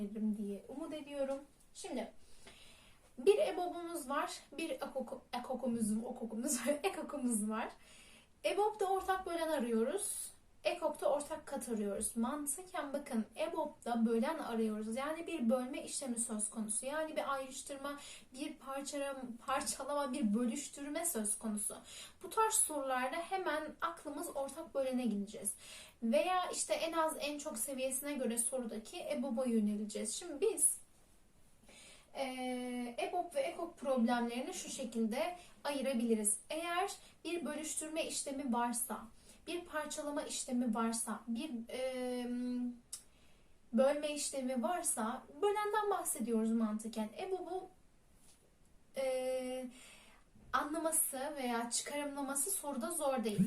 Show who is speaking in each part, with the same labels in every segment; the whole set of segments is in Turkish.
Speaker 1: öneririm diye umut ediyorum. Şimdi bir EBOB'umuz var, bir ekoko- ekokumuz, okokumuz, ekokumuz var. EBOB'da ortak bölen arıyoruz. EKOK'ta ortak kat arıyoruz. Mantıken bakın EBOB'da bölen arıyoruz. Yani bir bölme işlemi söz konusu. Yani bir ayrıştırma, bir parçalama, parçalama, bir bölüştürme söz konusu. Bu tarz sorularda hemen aklımız ortak bölene gideceğiz. Veya işte en az en çok seviyesine göre sorudaki EBOB'a yöneleceğiz. Şimdi biz eee EBOB ve EKOK problemlerini şu şekilde ayırabiliriz. Eğer bir bölüştürme işlemi varsa, bir parçalama işlemi varsa, bir eee, bölme işlemi varsa, bölenden bahsediyoruz mantıken. EBOB'u eee, anlaması veya çıkarımlaması soruda zor değil.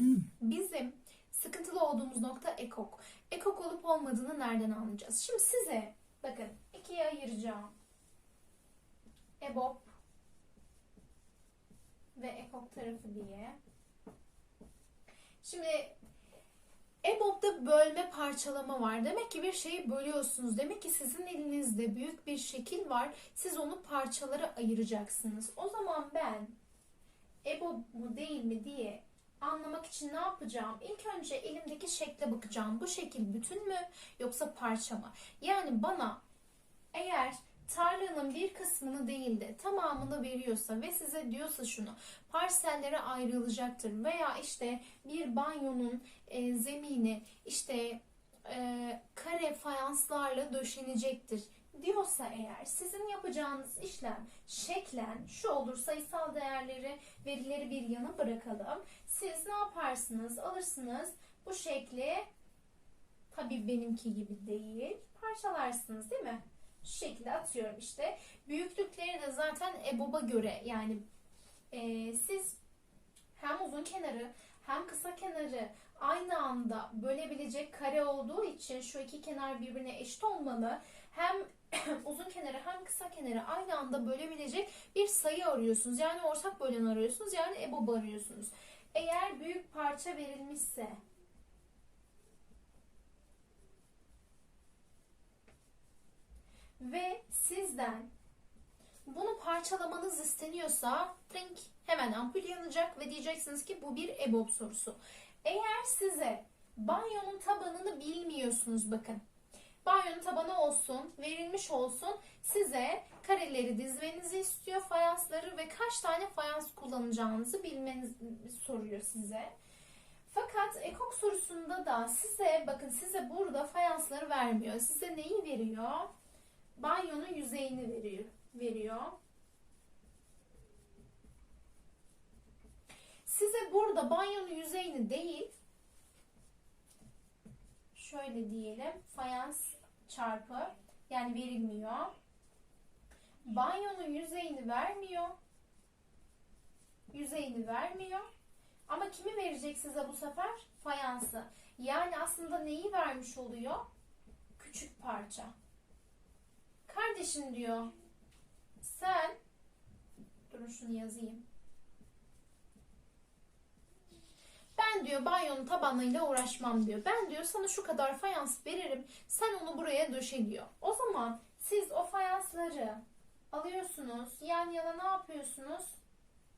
Speaker 1: Bizim sıkıntılı olduğumuz nokta ekok. Ekok olup olmadığını nereden anlayacağız? Şimdi size bakın ikiye ayıracağım. EBOB ve ekok tarafı diye. Şimdi EBOB'da bölme parçalama var. Demek ki bir şeyi bölüyorsunuz. Demek ki sizin elinizde büyük bir şekil var. Siz onu parçalara ayıracaksınız. O zaman ben EBOB mu değil mi diye anlamak için ne yapacağım? İlk önce elimdeki şekle bakacağım. Bu şekil bütün mü yoksa parça mı? Yani bana eğer tarlanın bir kısmını değil de tamamını veriyorsa ve size diyorsa şunu parsellere ayrılacaktır veya işte bir banyonun e, zemini işte e, kare fayanslarla döşenecektir diyorsa eğer sizin yapacağınız işlem şeklen şu olur sayısal değerleri verileri bir yana bırakalım. Siz ne yaparsınız? Alırsınız bu şekli tabii benimki gibi değil parçalarsınız değil mi? Şu şekilde atıyorum işte. Büyüklükleri de zaten EBOB'a göre yani e, siz hem uzun kenarı hem kısa kenarı aynı anda bölebilecek kare olduğu için şu iki kenar birbirine eşit olmalı. Hem uzun kenarı hem kısa kenarı aynı anda bölebilecek bir sayı arıyorsunuz. Yani ortak bölen arıyorsunuz. Yani EBOB arıyorsunuz. Eğer büyük parça verilmişse ve sizden bunu parçalamanız isteniyorsa trink hemen ampul yanacak ve diyeceksiniz ki bu bir EBOB sorusu. Eğer size banyonun tabanını bilmiyorsunuz bakın. Banyonun tabanı olsun, verilmiş olsun. Size kareleri dizmenizi istiyor, fayansları ve kaç tane fayans kullanacağınızı bilmenizi soruyor size. Fakat ekok sorusunda da size bakın size burada fayansları vermiyor. Size neyi veriyor? Banyonun yüzeyini veriyor. veriyor. Size burada banyonun yüzeyini değil, şöyle diyelim, fayans çarpı yani verilmiyor. Banyonun yüzeyini vermiyor. Yüzeyini vermiyor. Ama kimi verecek size bu sefer? Fayansı. Yani aslında neyi vermiş oluyor? Küçük parça. Kardeşim diyor. Sen durun şunu yazayım. Ben diyor banyonun tabanıyla uğraşmam diyor. Ben diyor sana şu kadar fayans veririm. Sen onu buraya döşe diyor. O zaman siz o fayansları alıyorsunuz. Yan yana ne yapıyorsunuz?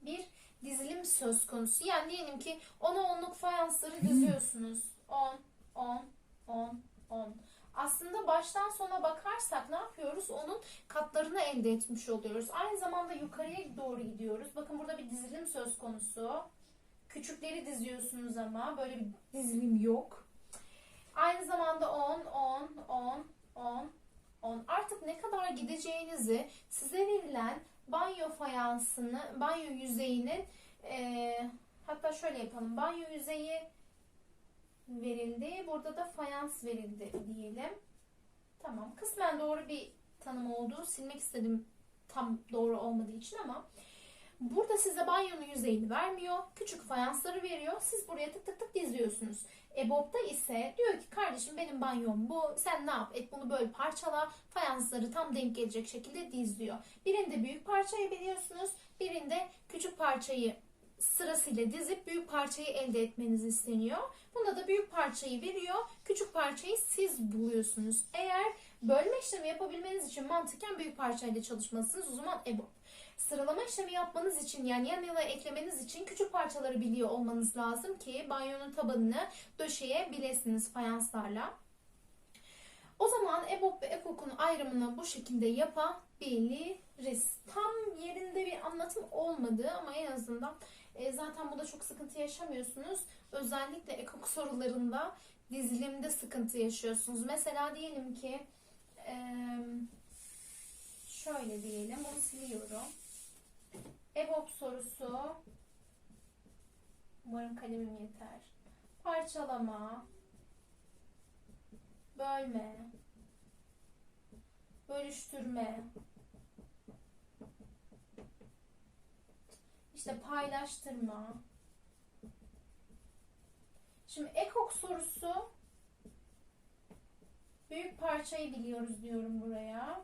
Speaker 1: Bir dizilim söz konusu. Yani diyelim ki 10'a 10'luk fayansları diziyorsunuz. 10, 10, 10, 10. Aslında baştan sona bakarsak ne yapıyoruz? Onun katlarını elde etmiş oluyoruz. Aynı zamanda yukarıya doğru gidiyoruz. Bakın burada bir dizilim söz konusu. Küçükleri diziyorsunuz ama böyle bir dizilim yok. Aynı zamanda 10, 10, 10, 10, 10. Artık ne kadar gideceğinizi size verilen banyo fayansını, banyo yüzeyinin eee, hatta şöyle yapalım. Banyo yüzeyi verildi. Burada da fayans verildi diyelim. Tamam. Kısmen doğru bir tanım oldu. Silmek istedim tam doğru olmadığı için ama burada size banyonun yüzeyini vermiyor. Küçük fayansları veriyor. Siz buraya tık tık tık diziyorsunuz. EBOB'da ise diyor ki kardeşim benim banyom bu. Sen ne yap? Et bunu böyle parçala. Fayansları tam denk gelecek şekilde diz diyor. Birinde büyük parçayı biliyorsunuz. Birinde küçük parçayı sırasıyla dizip büyük parçayı elde etmeniz isteniyor. Bunda da büyük parçayı veriyor. Küçük parçayı siz buluyorsunuz. Eğer Bölme işlemi yapabilmeniz için mantıken büyük parçayla çalışmalısınız. O zaman EBOB. Sıralama işlemi yapmanız için yani yan yana eklemeniz için küçük parçaları biliyor olmanız lazım ki banyonun tabanını döşeyebilirsiniz fayanslarla. O zaman EBOB ve EKOK'un ayrımını bu şekilde yapabiliriz. Tam yerinde bir anlatım olmadı ama en azından e, zaten bu da çok sıkıntı yaşamıyorsunuz. Özellikle EKOK sorularında dizilimde sıkıntı yaşıyorsunuz. Mesela diyelim ki e, şöyle diyelim bunu siliyorum. EBOB sorusu umarım kalemim yeter. Parçalama bölme, bölüştürme, işte paylaştırma. Şimdi ekok sorusu büyük parçayı biliyoruz diyorum buraya.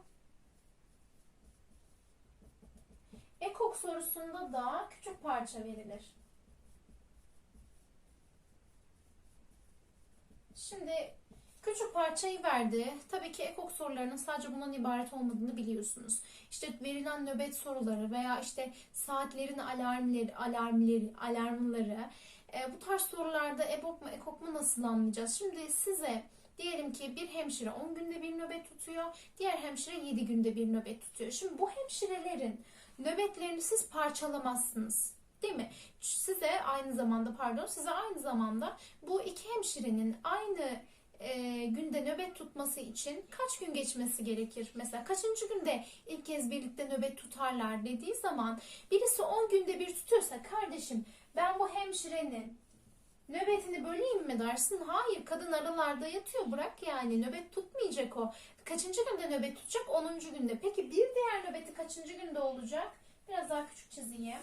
Speaker 1: Ekok sorusunda da küçük parça verilir. Şimdi Küçük parçayı verdi. Tabii ki ekok sorularının sadece bundan ibaret olmadığını biliyorsunuz. İşte verilen nöbet soruları veya işte saatlerin alarmları, alarmları, alarmları. E, bu tarz sorularda EBOK mu ekok mu nasıl anlayacağız? Şimdi size diyelim ki bir hemşire 10 günde bir nöbet tutuyor, diğer hemşire 7 günde bir nöbet tutuyor. Şimdi bu hemşirelerin nöbetlerini siz parçalamazsınız. Değil mi? Size aynı zamanda pardon size aynı zamanda bu iki hemşirenin aynı e, günde nöbet tutması için kaç gün geçmesi gerekir? Mesela kaçıncı günde ilk kez birlikte nöbet tutarlar dediği zaman birisi 10 günde bir tutuyorsa kardeşim ben bu hemşirenin nöbetini böleyim mi dersin? Hayır kadın aralarda yatıyor bırak yani nöbet tutmayacak o. Kaçıncı günde nöbet tutacak? 10. günde. Peki bir diğer nöbeti kaçıncı günde olacak? Biraz daha küçük çizeyim.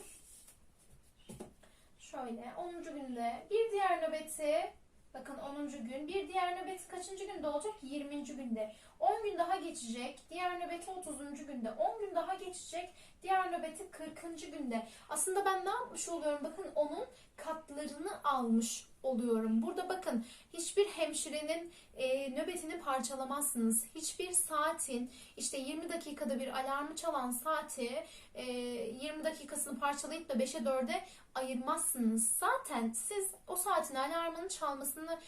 Speaker 1: Şöyle 10. günde bir diğer nöbeti Bakın 10. gün. Bir diğer nöbeti kaçıncı günde olacak? 20. günde. 10 gün daha geçecek. Diğer nöbeti 30. günde. 10 gün daha geçecek. Diğer nöbeti 40. günde. Aslında ben ne yapmış oluyorum? Bakın onun katlarını almış oluyorum. Burada bakın hiçbir hemşirenin e, nöbetini parçalamazsınız. Hiçbir saatin işte 20 dakikada bir alarmı çalan saati e, 20 dakikasını parçalayıp da 5'e 4'e ayırmazsınız. Zaten siz o saatin alarmının çalmasını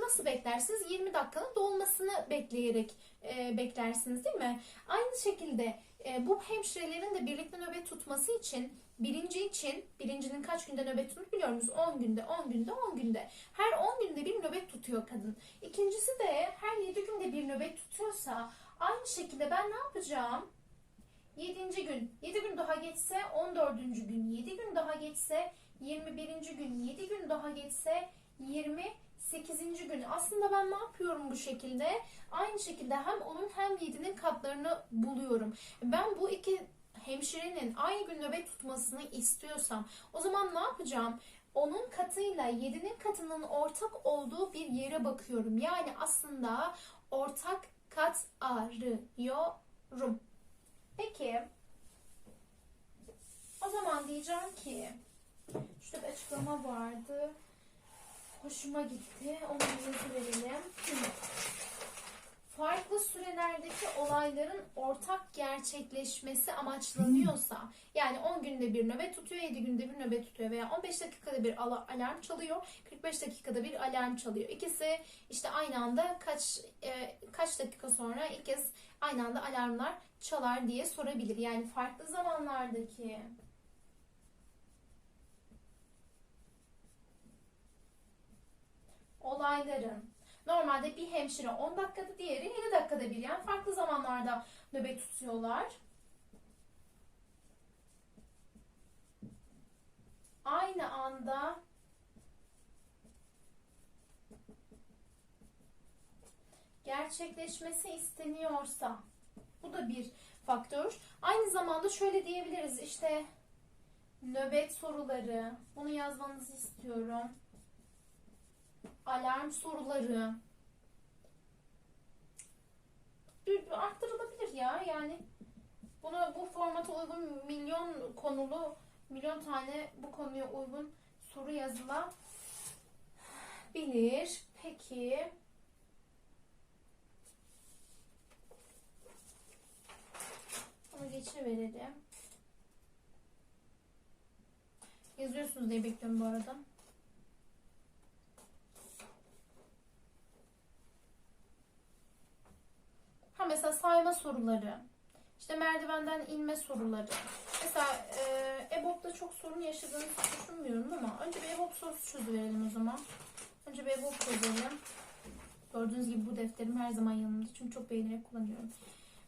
Speaker 1: nasıl beklersiniz? 20 dakikanın dolmasını bekleyerek e, beklersiniz değil mi? Aynı şekilde e, bu hemşirelerin de birlikte nöbet tutması için birinci için birincinin kaç günde nöbet tuttuğunu biliyor musunuz? 10 günde, 10 günde, 10 günde. Her 10 günde bir nöbet tutuyor kadın. İkincisi de her 7 günde bir nöbet tutuyorsa aynı şekilde ben ne yapacağım? 7. gün, 7 gün daha geçse 14. gün, 7 gün daha geçse 21. gün, 7 gün daha geçse 28. gün. Aslında ben ne yapıyorum bu şekilde? Aynı şekilde hem onun hem 7'nin katlarını buluyorum. Ben bu iki hemşirenin aynı gün nöbet tutmasını istiyorsam o zaman ne yapacağım? Onun katıyla 7'nin katının ortak olduğu bir yere bakıyorum. Yani aslında ortak kat arıyorum. Peki o zaman diyeceğim ki şurada bir açıklama vardı. Hoşuma gitti. Onu yazı verelim. Farklı sürelerdeki olayların ortak gerçekleşmesi amaçlanıyorsa yani 10 günde bir nöbet tutuyor, 7 günde bir nöbet tutuyor veya 15 dakikada bir alarm çalıyor, 45 dakikada bir alarm çalıyor. İkisi işte aynı anda kaç e, kaç dakika sonra ilk kez aynı anda alarmlar çalar diye sorabilir. Yani farklı zamanlardaki olayların normalde bir hemşire 10 dakikada diğeri 7 dakikada bir yani farklı zamanlarda nöbet tutuyorlar. Aynı anda gerçekleşmesi isteniyorsa bu da bir faktör. Aynı zamanda şöyle diyebiliriz işte nöbet soruları bunu yazmanızı istiyorum. Alarm soruları arttırılabilir ya yani bunu bu formata uygun milyon konulu milyon tane bu konuya uygun soru yazılabilir. Peki geçiverelim. Yazıyorsunuz diye bekliyorum bu arada. Ha mesela sayma soruları. işte merdivenden inme soruları. Mesela e, EBOB'da çok sorun yaşadığınızı düşünmüyorum ama önce bir EBOB sorusu çözüverelim o zaman. Önce bir EBOB çözelim. Gördüğünüz gibi bu defterim her zaman yanımda çünkü çok beğenerek kullanıyorum.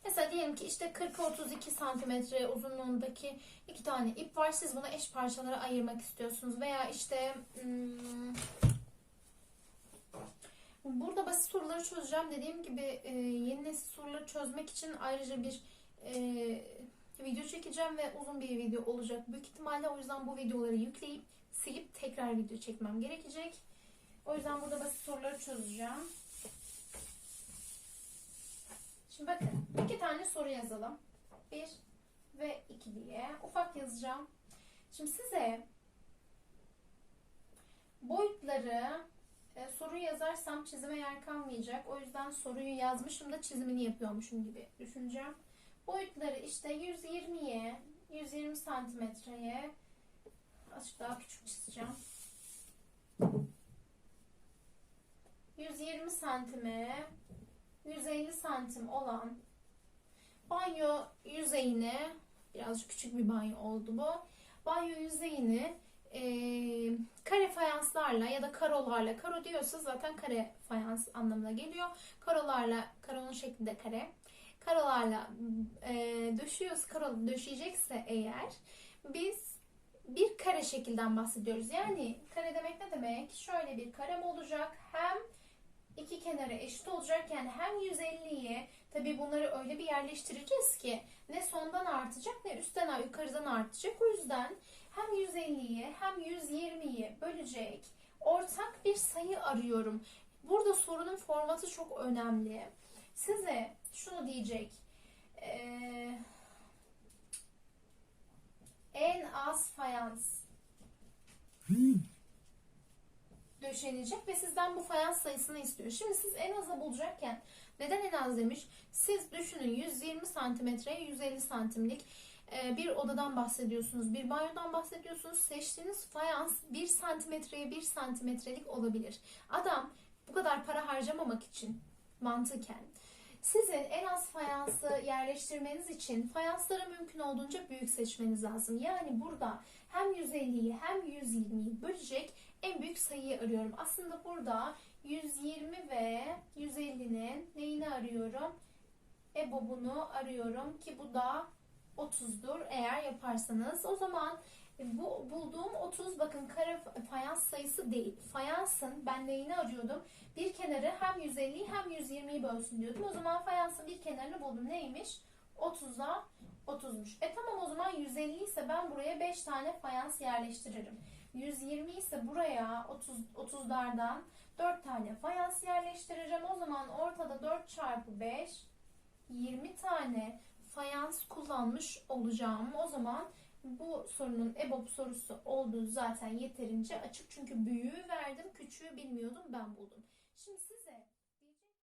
Speaker 1: Mesela diyelim ki işte 40 32 santimetre uzunluğundaki iki tane ip var. Siz bunu eş parçalara ayırmak istiyorsunuz. Veya işte hmm, burada basit soruları çözeceğim. Dediğim gibi e, yeni nesil soruları çözmek için ayrıca bir e, video çekeceğim ve uzun bir video olacak. Büyük ihtimalle o yüzden bu videoları yükleyip silip tekrar video çekmem gerekecek. O yüzden burada basit soruları çözeceğim. Şimdi bakın iki tane soru yazalım. Bir ve iki diye. Ufak yazacağım. Şimdi size boyutları e, soruyu yazarsam çizime yer kalmayacak. O yüzden soruyu yazmışım da çizimini yapıyormuşum gibi düşüneceğim. Boyutları işte 120'ye 120 santimetreye azıcık daha küçük çizeceğim. 120 santime 150 santim olan banyo yüzeyini birazcık küçük bir banyo oldu bu. Banyo yüzeyini e, kare fayanslarla ya da karolarla karo diyorsa zaten kare fayans anlamına geliyor. Karolarla karonun şeklinde kare. Karolarla e, döşüyorsa karo döşeyecekse eğer biz bir kare şekilden bahsediyoruz. Yani kare demek ne demek? Şöyle bir karem olacak. Hem iki kenara eşit olacak. Yani hem 150'yi tabi bunları öyle bir yerleştireceğiz ki ne sondan artacak ne üstten yukarıdan artacak. O yüzden hem 150'yi hem 120'yi bölecek ortak bir sayı arıyorum. Burada sorunun formatı çok önemli. Size şunu diyecek. Ee, en az fayans döşenecek ve sizden bu fayans sayısını istiyor. Şimdi siz en azı bulacakken neden en az demiş? Siz düşünün 120 santimetreye 150 santimlik e, bir odadan bahsediyorsunuz, bir banyodan bahsediyorsunuz. Seçtiğiniz fayans 1 santimetreye 1 santimetrelik olabilir. Adam bu kadar para harcamamak için mantıken sizin en az fayansı yerleştirmeniz için fayansları mümkün olduğunca büyük seçmeniz lazım. Yani burada hem 150'yi hem 120'yi bölecek en büyük sayıyı arıyorum. Aslında burada 120 ve 150'nin neyini arıyorum? EBOB'unu arıyorum ki bu da 30'dur eğer yaparsanız. O zaman bu bulduğum 30 bakın kare fayans sayısı değil. Fayansın ben neyini arıyordum? Bir kenarı hem 150'yi hem 120'yi bölsün diyordum. O zaman fayansın bir kenarını buldum. Neymiş? 30'a 30'muş. E tamam o zaman 150 ise ben buraya 5 tane fayans yerleştiririm. 120 ise buraya 30 30'lardan 4 tane fayans yerleştireceğim. O zaman ortada 4 çarpı 5 20 tane fayans kullanmış olacağım. O zaman bu sorunun EBOB sorusu olduğu zaten yeterince açık. Çünkü büyüğü verdim, küçüğü bilmiyordum ben buldum. Şimdi size